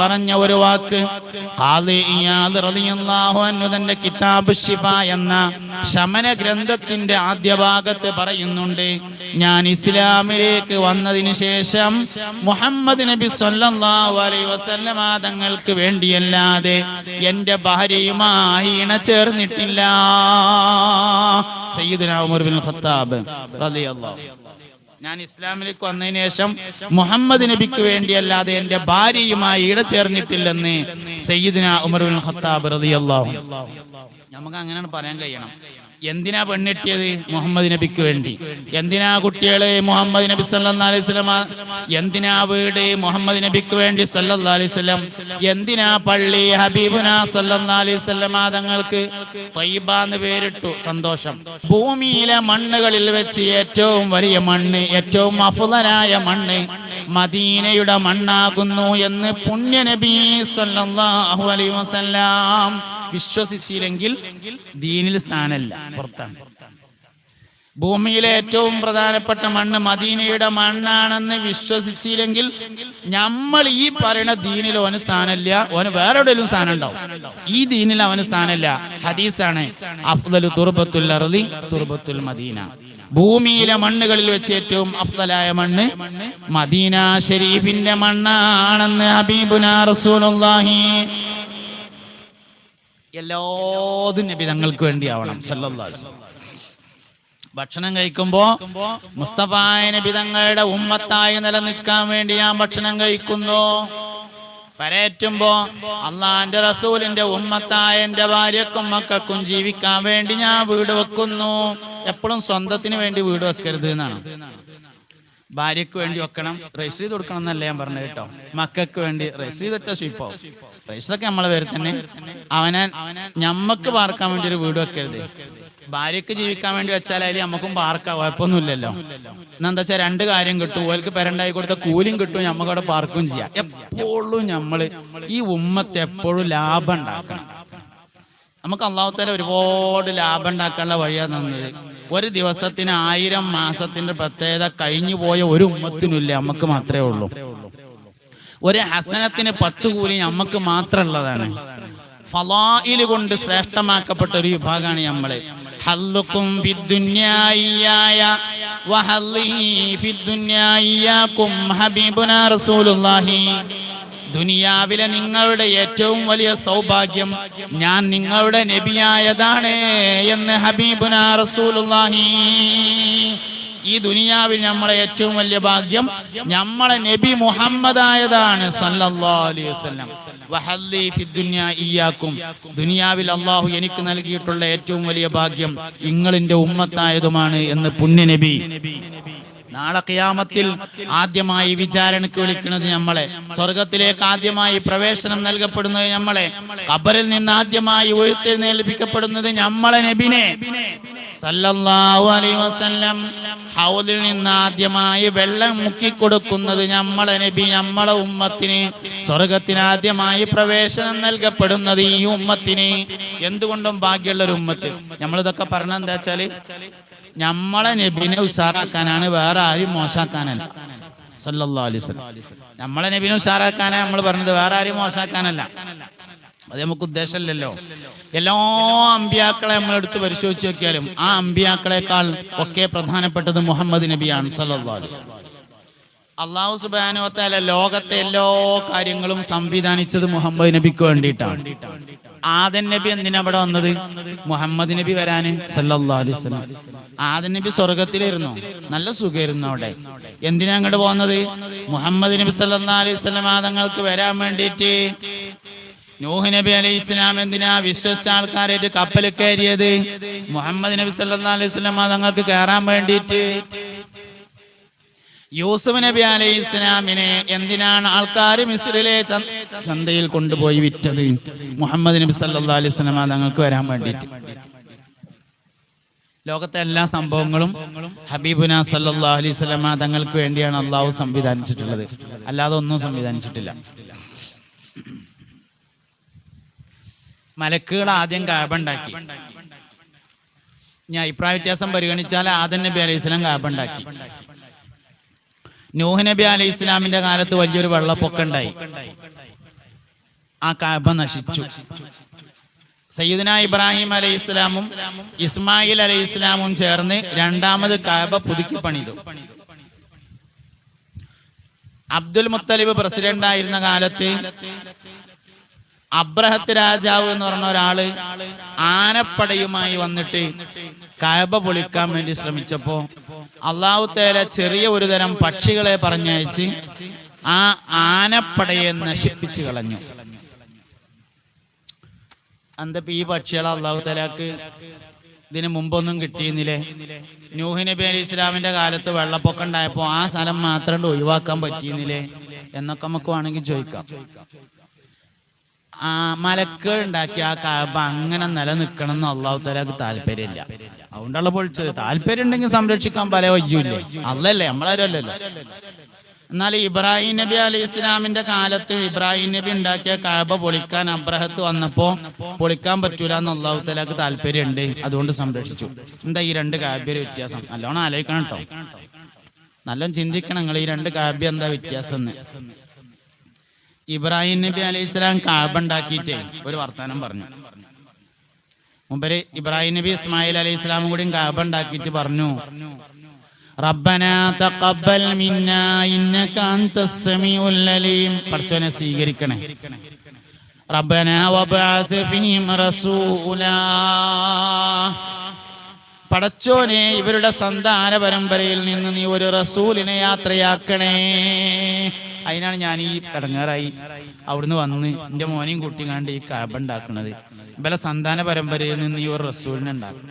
പറഞ്ഞ ഒരു വാക്ക് തന്റെ കിതാബ് ശിഫ എന്ന ശമന ഗ്രന്ഥത്തിന്റെ ആദ്യ ഭാഗത്ത് പറയുന്നുണ്ട് ഞാൻ ഇസ്ലാമിലേക്ക് വന്നതിന് ശേഷം മുഹമ്മദ് നബി സല്ലല്ലാഹു അലൈഹി വസല്ലമ തങ്ങൾക്ക് വേണ്ടിയല്ലാതെ എന്റെ ഭാര്യയുമായി ഇണ ചേർന്നിട്ടില്ല സയ്യിദുന ഉമർ ബിൻ ഖത്താബ് റളിയല്ലാഹു ഞാൻ ഇസ്ലാമിലേക്ക് വന്നതിന് ശേഷം മുഹമ്മദ് നബിക്ക് വേണ്ടിയല്ലാതെ എന്റെ ഭാര്യയുമായി ഇട ചേർന്നിട്ടില്ലെന്ന് സയ്യിദിന ഉമർ ഖത്താബ് റളിയല്ലാഹു നമുക്ക് അങ്ങനെയാണ് പറയാൻ കഴിയണം. എന്തിനാ പെണ്ണെട്ടിയത് മുഹമ്മദ് നബിക്ക് വേണ്ടി? എന്തിനാ കുട്ടികളെ മുഹമ്മദ് നബി സല്ലാസ്ലമ എന്തിനാ വീട് മുഹമ്മദ് നബിക്ക് വേണ്ടി സല്ലാ അലൈഹി വസല്ലം? എന്തിനാ പള്ളി ഹബീബുന സല്ലല്ലാഹു അലൈഹി വസല്ലം തങ്ങൾക്ക് ത്വയ്യിബ എന്ന് പേരിട്ടു? സന്തോഷം. ഭൂമിയിലെ മണ്ണുകളിൽ വെച്ച് ഏറ്റവും വലിയ മണ്ണ് ഏറ്റവും അഫുതനായ മണ്ണ് മദീനയുടെ മണ്ണാകുന്നു എന്ന് പുണ്യ നബി സല്ലല്ലാഹു അലൈഹി വസല്ലം വിശ്വസിച്ചില്ലെങ്കിൽ ദീനിൽ സ്ഥാനല്ല പുറത്താണ്. ഭൂമിയിലെ ഏറ്റവും പ്രധാനപ്പെട്ട മണ്ണ് മദീനയുടെ മണ്ണാണെന്ന് വിശ്വസിച്ചില്ലെങ്കിൽ നമ്മൾ ഈ പറയുന്ന ദീനിൽ ഓന് സ്ഥാനമില്ല ഓന് വേറെ എവിടെയും സ്ഥാനം ഉണ്ടാവും ഈ ദീനിൽ അവന് സ്ഥാനമില്ല. ഹദീസാണ് അഫ്ദലു തുർബത്തുൽ അർളി തുർബത്തുൽ മദീന. ഭൂമിയിലെ മണ്ണുകളിൽ വെച്ച് ഏറ്റവും അഫ്ദലായ മണ്ണ് മദീന ഷരീഫിന്റെ മണ്ണാണെന്ന് ഹബീബുന റസൂലുള്ളാഹി എല്ലാതും നബി തങ്ങൾക്ക് വേണ്ടിയാവണം സല്ലല്ലാഹു വസല്ലം. ഭക്ഷണം കഴിക്കുമ്പോ മുസ്തഫായ നബി തങ്ങളുടെ ഉമ്മത്തായി നിലനിൽക്കാൻ വേണ്ടി ഞാൻ ഭക്ഷണം കഴിക്കുന്നു. പരേറ്റുമ്പോ അള്ളാന്റെ റസൂലിന്റെ ഉമ്മത്തായ എന്റെ ഭാര്യക്കും മക്കൾക്കും ജീവിക്കാൻ വേണ്ടി ഞാൻ വീട് വെക്കുന്നു. എപ്പോഴും സ്വന്തത്തിന് വേണ്ടി വീട് വെക്കരുത് എന്നാണ്. ഭാര്യക്ക് വേണ്ടി വെക്കണം രസീത് കൊടുക്കണം എന്നല്ല ഞാൻ പറഞ്ഞത് കേട്ടോ. മക്കൾക്ക് വേണ്ടി രസീത് വെച്ച സ്വീപ്പോ രസീതൊക്കെ നമ്മളെ പേര് തന്നെ. അവനെ ഞമ്മക്ക് പാർക്കാൻ വേണ്ടി ഒരു വീട് വെക്കരുത്. ഭാര്യക്ക് ജീവിക്കാൻ വേണ്ടി വെച്ചാൽ അതിൽ നമുക്കും പാർക്കാം കുഴപ്പമൊന്നുമില്ലല്ലോ. എന്നാ വെച്ചാൽ രണ്ട് കാര്യം കിട്ടും. ഓൽക്ക് പെരണ്ടായി കൊടുത്ത കൂലിയും കിട്ടും ഞമ്മക്കവിടെ പാർക്കും ചെയ്യാം. എപ്പോഴും നമ്മൾ ഈ ഉമ്മത്ത് എപ്പോഴും ലാഭം ഉണ്ടാക്കണം. നമുക്ക് അള്ളാഹുത്താല ഒരുപാട് ലാഭം ഉണ്ടാക്കാനുള്ള വഴിയാണ് തന്നത്. ഒരു ദിവസത്തിന് ആയിരം മാസത്തിന്റെ പ്രത്യേകത കഴിഞ്ഞു പോയ ഒരു ഉമ്മത്തിനുമില്ല നമുക്ക് മാത്രമേ ഉള്ളൂ. ഒരു ഹസനത്തിന് പത്ത് കൂലി നമുക്ക് മാത്രമുള്ളതാണ് ഫലായിൽ കൊണ്ട് ശ്രേഷ്ഠമാക്കപ്പെട്ട ഒരു വിഭാഗമാണ് നമ്മൾ ഹല്ലുക്കും റസൂലുള്ളാഹി ദുനിയാവിലെ നിങ്ങളുടെ ഏറ്റവും വലിയ സൗഭാഗ്യം ഞാൻ നിങ്ങളുടെ നബിയായതാണ് എന്ന് ഹബീബുന റസൂലുള്ളാഹി. ഈ ദുനിയാവിൽ നമ്മളെ ഏറ്റവും വലിയ ഭാഗ്യം നമ്മളെ നബി മുഹമ്മദായതാണ് ഇയ്യാക്കും. ദുനിയാവിൽ അള്ളാഹു എനിക്ക് നൽകിയിട്ടുള്ള ഏറ്റവും വലിയ ഭാഗ്യം നിങ്ങളിന്റെ ഉമ്മത്തായതുമാണ് എന്ന് പുണ്യ നബി. നാളെ കിയാമത്തിൽ ആദ്യമായി വിചാരണയ്ക്ക് വിളിക്കുന്നത് നമ്മളെ സ്വർഗത്തിലേക്ക് ആദ്യമായി പ്രവേശനം നൽകപ്പെടുന്നത് നമ്മളെ കബറിൽ നിന്ന് ആദ്യമായി ഉയർത്തെഴുന്നേൽപ്പിക്കപ്പെടുന്നത് നമ്മളെ നബിനെ. സല്ലല്ലാഹു അലൈഹി വസല്ലം ഹൗദിൽ നിന്ന് ആദ്യമായി വെള്ളം മുക്കി കൊടുക്കുന്നത് നമ്മളെ നബി നമ്മളെ ഉമ്മത്തിന്. സ്വർഗത്തിന് ആദ്യമായി പ്രവേശനം നൽകപ്പെടുന്നത് ഈ ഉമ്മത്തിന്. എന്തുകൊണ്ടും ഭാഗ്യമുള്ള ഒരു ഉമ്മത്ത്. നമ്മളിതൊക്കെ പറഞ്ഞ എന്താ വെച്ചാൽ നമ്മളെ നബിനെ ഉഷാറാക്കാനാണ് വേറെ ആരും മോശാക്കാനല്ല. വസല്ലം. നമ്മളെ നബിനെ ഉഷാറാക്കാനാണ് നമ്മൾ പറഞ്ഞത് വേറെ ആരും മോശാക്കാനല്ല. അത് നമുക്ക് ഉദ്ദേശമല്ലല്ലോ എല്ലാ അമ്പിയാക്കളെ നമ്മൾ എടുത്ത് പരിശോധിച്ച് നോക്കിയാലും ആ അമ്പിയാക്കളെക്കാൾ ഒക്കെ പ്രധാനപ്പെട്ടത് മുഹമ്മദ് നബിയാണ് സല്ലല്ലാഹു അള്ളാഹു സുബാനുവത്താല ലോകത്തെ എല്ലാ കാര്യങ്ങളും സംവിധാനിച്ചത് മുഹമ്മദ് നബിക്ക് വേണ്ടിയിട്ടാണ്. ആദൻ നബി എന്തിനാ അവിടെ വന്നത്? മുഹമ്മദ് നബി വരാന്. സല്ലല്ലാഹു അലൈഹി വസല്ലം. ആദൻ നബി സ്വർഗത്തിലിരുന്നു നല്ല സുഖമായിരുന്നു അവിടെ. എന്തിനാ അങ്ങോട്ട് പോകുന്നത്? മുഹമ്മദ് നബി സല്ലല്ലാഹു അലൈഹി വസല്ലം ആദങ്ങൾക്ക് വരാൻ വേണ്ടിയിട്ട്. നൂഹ് നബി അലൈഹി ഇസ്ലാം എന്തിനാ വിശ്വസിച്ച ആൾക്കാരായിട്ട് കപ്പൽ കയറിയത്? മുഹമ്മദ് നബി സല്ലല്ലാഹു അലൈഹി വസല്ലം ആദങ്ങൾക്ക് കയറാൻ വേണ്ടിയിട്ട്. യൂസുഫ് നബി അലൈഹി ഇസ്ലാമിനെ എന്തിനാണ് ആൾക്കാർ മിസ്രിലെ ചന്ത- ചന്തയിൽ കൊണ്ടുപോയി വിറ്റത്? മുഹമ്മദ് നബി സല്ലാ അലൈഹി സ്വലാമ വരാൻ വേണ്ടിയിട്ട്. ലോകത്തെ എല്ലാ സംഭവങ്ങളും ഹബീബുന സല്ലാ അലൈഹി തങ്ങൾക്ക് വേണ്ടിയാണ് അള്ളാഹു സംവിധാനിച്ചിട്ടുള്ളത്. അല്ലാതെ ഒന്നും സംവിധാനിച്ചിട്ടില്ല. മലക്കുകൾ ആദ്യം കാബുണ്ടാക്കി ഞാൻ അഭിപ്രായ വ്യത്യാസം പരിഗണിച്ചാൽ ആദൻ നബി അലൈഹി സ്വലം കാബ ഉണ്ടാക്കി. നൂഹ് നബി അലൈഹി ഇസ്ലാമിന്റെ കാലത്ത് വലിയൊരു വെള്ളപ്പൊക്കം ഉണ്ടായി. ആ കഅബ നശിച്ചു. സയ്യിദന ഇബ്രാഹിം അലൈഹി ഇസ്ലാമും ഇസ്മായിൽ അലൈഹി ഇസ്ലാമും ചേർന്ന് രണ്ടാമത് കഅബ പുതുക്കി പണിതു. അബ്ദുൽ മുത്തലിബ് പ്രസിഡന്റ് ആയിരുന്ന കാലത്ത് അബ്രഹത്ത് രാജാവ് എന്ന് പറഞ്ഞ ഒരാൾ ആനപ്പടയുമായി വന്നിട്ട് കയബ പൊളിക്കാൻ വേണ്ടി ശ്രമിച്ചപ്പോ അള്ളാഹു ചെറിയ ഒരു തരം പക്ഷികളെ പറഞ്ഞയച്ച് ആ ആനപ്പടയെ നശിപ്പിച്ചു കളഞ്ഞു. അന്തപ്പോ ഈ പക്ഷികളെ അള്ളാഹു ഇതിനു മുമ്പൊന്നും കിട്ടിയിരുന്നില്ലേ? നൂഹ് നബി അലി ഇസ്ലാമിന്റെ കാലത്ത് വെള്ളപ്പൊക്കം ഉണ്ടായപ്പോ ആ സ്ഥലം മാത്രം ഒഴിവാക്കാൻ പറ്റിയിരുന്നില്ലേ? എന്നൊക്കെ നമുക്ക് വേണമെങ്കിൽ ചോദിക്കാം. ആ മലക്കുകൾ ഉണ്ടാക്കിയ ആ കാബ അങ്ങനെ നിലനിൽക്കണം എന്ന് അള്ളാഹു താല്പര്യമില്ല. അതുകൊണ്ടുള്ള പൊളിച്ചത്. താല്പര്യം ഉണ്ടെങ്കിൽ സംരക്ഷിക്കാൻ പല വയ്യൂല്ലേ അല്ലല്ലേ? നമ്മളാരല്ലോ എന്നാൽ ഇബ്രാഹിം നബി അലി ഇസ്ലാമിന്റെ കാലത്ത് ഇബ്രാഹിം നബി ഉണ്ടാക്കിയ കാബ പൊളിക്കാൻ അബ്രഹത്ത് വന്നപ്പോ പൊളിക്കാൻ പറ്റൂല എന്ന് അള്ളാഹു തലാക്ക് താല്പര്യമുണ്ട്. അതുകൊണ്ട് സംരക്ഷിച്ചു. എന്താ ഈ രണ്ട് കാബ്യൊരു വ്യത്യാസം? നല്ലോണം ആലോചിക്കണം കേട്ടോ. നല്ലോണം ചിന്തിക്കണം നിങ്ങൾ ഈ രണ്ട് കാബ്യ എന്താ വ്യത്യാസം എന്ന് ഇബ്രാഹിം നബി അലൈഹി സ്വലാം കാബ ഉണ്ടാക്കിയിട്ടേ ഒരു വർത്താനം പറഞ്ഞു. മുമ്പര് ഇബ്രാഹിം നബി ഇസ്മായിൽ അലൈഹി സ്വലാമും കൂടി കാബ ഉണ്ടാക്കിയിട്ട് പറഞ്ഞു. തഖബ്ബൽ മിന്നാ ഇന്നക അലീം. സ്വീകരിക്കണേ. പടച്ചോനെ ഇവരുടെ സന്താന പരമ്പരയിൽ നിന്ന് നീ ഒരു റസൂലിനെ യാത്രയാക്കണേ. അതിനാണ് ഞാൻ ഈ ഇടങ്ങാറായി അവിടുന്ന് വന്ന് എന്റെ മോനെയും കുട്ടി കണ്ട് ഈ കാബ ഉണ്ടാക്കുന്നത് ഇവലെ സന്താന പരമ്പരയിൽ നിന്ന് ഈ ഒരു റസൂലിനെ ഉണ്ടാക്കും.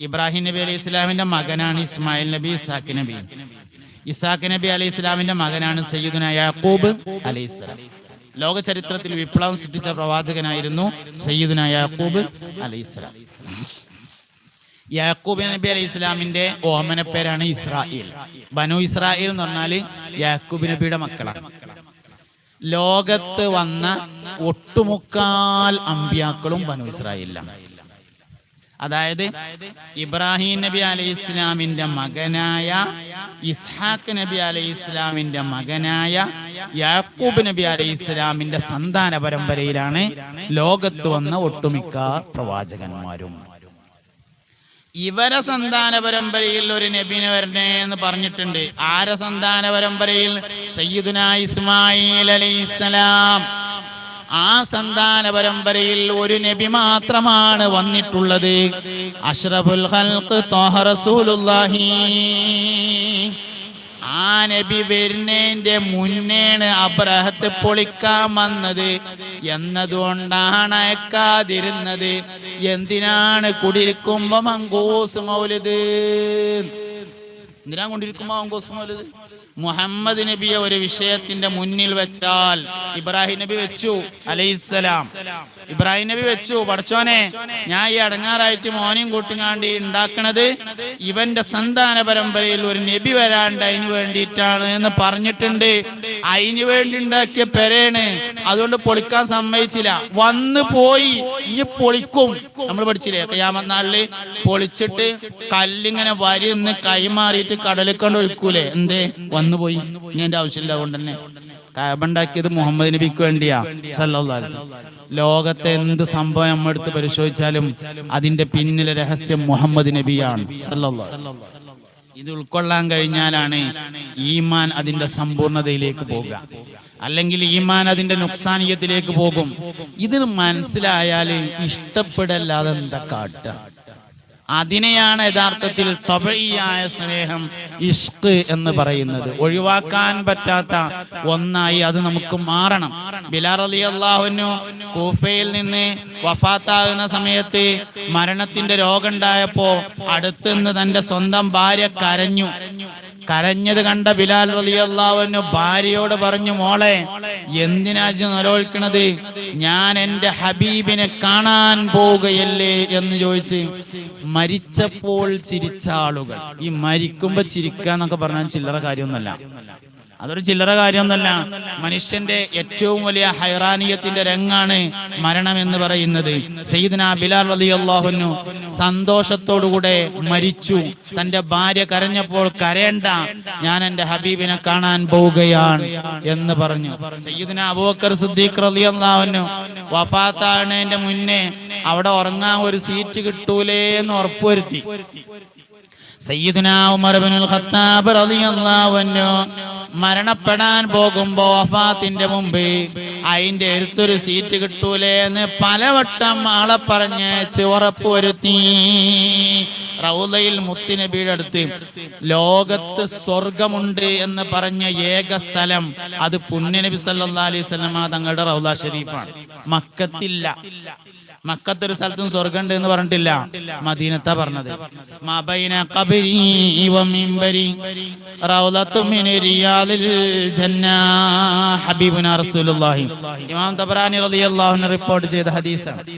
ഇബ്രാഹിം നബി അലൈഹി ഇസ്ലാമിന്റെ മകനാണ് ഇസ്മായിൽ നബി ഇസാഖ് നബി. ഇസാഖ് നബി അലൈഹി ഇസ്ലാമിന്റെ മകനാണ് സയ്യിദുന യാക്കൂബ് അലൈഹി ഇസ്ലാം ലോക ചരിത്രത്തിൽ വിപ്ലവം സൃഷ്ടിച്ച പ്രവാചകനായിരുന്നു സയ്യിദുന യാക്കൂബ് അലൈഹി ഇസ്ലാം യാക്കൂബ് നബി അലൈഹി ഇസ്ലാമിന്റെ ഓമന പേരാണ് ഇസ്രായേൽ. ബനു ഇസ്രായേൽ എന്ന് പറഞ്ഞാൽ യാക്കൂബ് നബിയുടെ മക്കളാണ് ലോകത്ത് വന്ന ഒട്ടുമുക്കാൽ അമ്പ്യാക്കളും ബനു ഇസ്രായേലിലാണ് അതായത് ഇബ്രാഹിം നബി അലൈഹി ഇസ്ലാമിന്റെ മകനായ ഇസ്ഹാഖ് നബി അലൈഹി ഇസ്ലാമിന്റെ മകനായ യാക്കൂബ് നബി അലൈഹി ഇസ്ലാമിന്റെ സന്താന പരമ്പരയിലാണ് ലോകത്ത് വന്ന ഒട്ടുമിക്ക പ്രവാചകന്മാരും. ഇവരെ സന്താന പരമ്പരയിൽ ഒരു നബിനെ വരണേ എന്ന് പറഞ്ഞിട്ടുണ്ട്. ആരെ സന്താന പരമ്പരയിൽ സയ്യിദുന ഇസ്മായിൽ അലൈഹിസ്സലാം. ആ സന്താന പരമ്പരയിൽ ഒരു നബി മാത്രമാണ് വന്നിട്ടുള്ളത്. അഷ്റഫുൽ ഖൽഖ് ത്വാഹ റസൂലുള്ളാഹി. ആ നബി വരുന്നതിന്റെ മുന്നേണ് അബ്രഹത്ത് പൊളിക്കാൻ വന്നത്. എന്നതുകൊണ്ടാണ് അയക്കാതിരുന്നത്. എന്തിനാണ് കുടിരിക്കുമ്പോ മങ്കൂസ് മൗലിദ്? എന്തിനാ കൊണ്ടിരിക്കുമ്പോ മങ്കൂസ് മൗലിദ്? മുഹമ്മദ് നബിയെ ഒരു വിഷയത്തിന്റെ മുന്നിൽ വെച്ചാൽ ഇബ്രാഹിം നബി വെച്ചു അലൈഹിസ്സലാം. ഇബ്രാഹിം നബി വെച്ചു പഠിച്ചോനെ ഞാൻ ഈ അടങ്ങാറായിട്ട് മോനെയും കൂട്ടിങ്ങാണ്ടി ഉണ്ടാക്കണത് ഇവന്റെ സന്താന പരമ്പരയിൽ ഒരു നബി വരാണ്ട് അതിന് വേണ്ടിയിട്ടാണ് എന്ന് പറഞ്ഞിട്ടുണ്ട്. അതിന് വേണ്ടി ഉണ്ടാക്കിയ പെരേണ്. അതുകൊണ്ട് പൊളിക്കാൻ സമ്മതിച്ചില്ല. വന്ന് പോയി ഇനി പൊളിക്കും. നമ്മൾ പഠിച്ചില്ലേ? കയ്യാമന്നാളിൽ പൊളിച്ചിട്ട് കല്ലിങ്ങനെ വരി നിന്ന് കൈമാറിയിട്ട് കടലിൽ ഒഴിക്കൂലേ? എന്തേ? വന്നു പോയി ഇനി എന്റെ ആവശ്യമില്ല അതുകൊണ്ട് തന്നെ കാബുണ്ടാക്കിയത് മുഹമ്മദ് നബിക്ക് വേണ്ടിയാ അലൈഹി ലോകത്തെ എന്ത് സംഭവം നമ്മൾ എടുത്ത് പരിശോധിച്ചാലും അതിന്റെ പിന്നിലെ രഹസ്യം മുഹമ്മദ് നബിയാണ് സല്ലാ ഇത് ഉൾക്കൊള്ളാൻ കഴിഞ്ഞാലാണ് ഈമാൻ അതിന്റെ സമ്പൂർണതയിലേക്ക് പോകുക അല്ലെങ്കിൽ ഈമാൻ അതിന്റെ നുക്സാനീയത്തിലേക്ക് പോകും. ഇത് മനസ്സിലായാൽ ഇഷ്ടപ്പെടല്ലാതെ എന്താ കാട്ടുക? അതിനെയാണ് യഥാർത്ഥത്തിൽ തബഴിയായ സ്നേഹം ഇഷ്ക് എന്ന് പറയുന്നത്. ഒഴിവാക്കാൻ പറ്റാത്ത ഒന്നായി അത് നമുക്ക് മാറണം. ബിലാർ അലി അള്ളാഹുനു കൂഫയിൽ നിന്ന് വഫാത്താകുന്ന സമയത്ത് മരണത്തിന്റെ രോഗം ഉണ്ടായപ്പോ അടുത്തുനിന്ന് തന്റെ സ്വന്തം ഭാര്യ കരഞ്ഞു. കരഞ്ഞത് കണ്ട ബിലാൽ റളിയല്ലാഹുവിന് ഭാര്യയോട് പറഞ്ഞു മോളെ എന്തിനാ നിലനിൽക്കണത് ഞാൻ എന്റെ ഹബീബിനെ കാണാൻ പോവുകയല്ലേ? എന്ന് ചോദിച്ച് മരിച്ചപ്പോൾ ചിരിച്ച ആളുകൾ. ഈ മരിക്കുമ്പോ ചിരിക്കുക എന്നൊക്കെ പറഞ്ഞാൽ ചില്ലറ കാര്യമൊന്നുമല്ല. അതൊരു ചില്ലറ കാര്യമൊന്നല്ല. മനുഷ്യന്റെ ഏറ്റവും വലിയ ഹൈറാനിയത്തിന്റെ രംഗാണ് മരണം എന്ന് പറയുന്നത്. സയ്യിദ്ന ബിലാൽ റളിയല്ലാഹുവിനു സന്തോഷത്തോടുകൂടെ മരിച്ചു. തന്റെ ഭാര്യ കരഞ്ഞപ്പോൾ കരയണ്ട ഞാൻ എന്റെ ഹബീബിനെ കാണാൻ പോവുകയാണ് എന്ന് പറഞ്ഞു. സയ്യിദ്ന അബൂബക്കർ സിദ്ദീഖ് അള്ളാഹുനു വഫാത്താണേന്റെ മുന്നേ അവിടെ ഉറങ്ങാൻ ഒരു സീറ്റ് കിട്ടൂലേ എന്ന് ഉറപ്പുവരുത്തി. സയ്യിദുന ഉമർ ഇബ്നുൽ ഖത്താബ് റളിയല്ലാഹു അൻഹു മരണപ്പെടാൻ പോകുമ്പോ വഫാത്തിന്റെ മുമ്പ് അതിന്റെ അടുത്തൊരു സീറ്റ് കിട്ടൂലേ എന്ന് പലവട്ടം ആളെ പറഞ്ഞ് ചുവറപ്പ് വരുത്തി റൗലയിൽ മുത്തിനെ അടുത്ത് ലോകത്ത് സ്വർഗമുണ്ട് എന്ന് പറഞ്ഞ ഏക സ്ഥലം അത് പുണ്യനബി സല്ലാ അലൈഹി സ്വലമ തങ്ങളുടെ റൗല ഷരീഫാണ്. മക്കത്തില്ല. മക്കത്തൊരു സ്ഥലത്തും സ്വർഗം ഉണ്ട് എന്ന് പറഞ്ഞിട്ടില്ല. മദീനത്താ പറഞ്ഞത്. മബൈന ഇമാം തബറാനി റളിയല്ലാഹു അൻഹു റിപ്പോർട്ട് ചെയ്ത ഹദീസാണ്.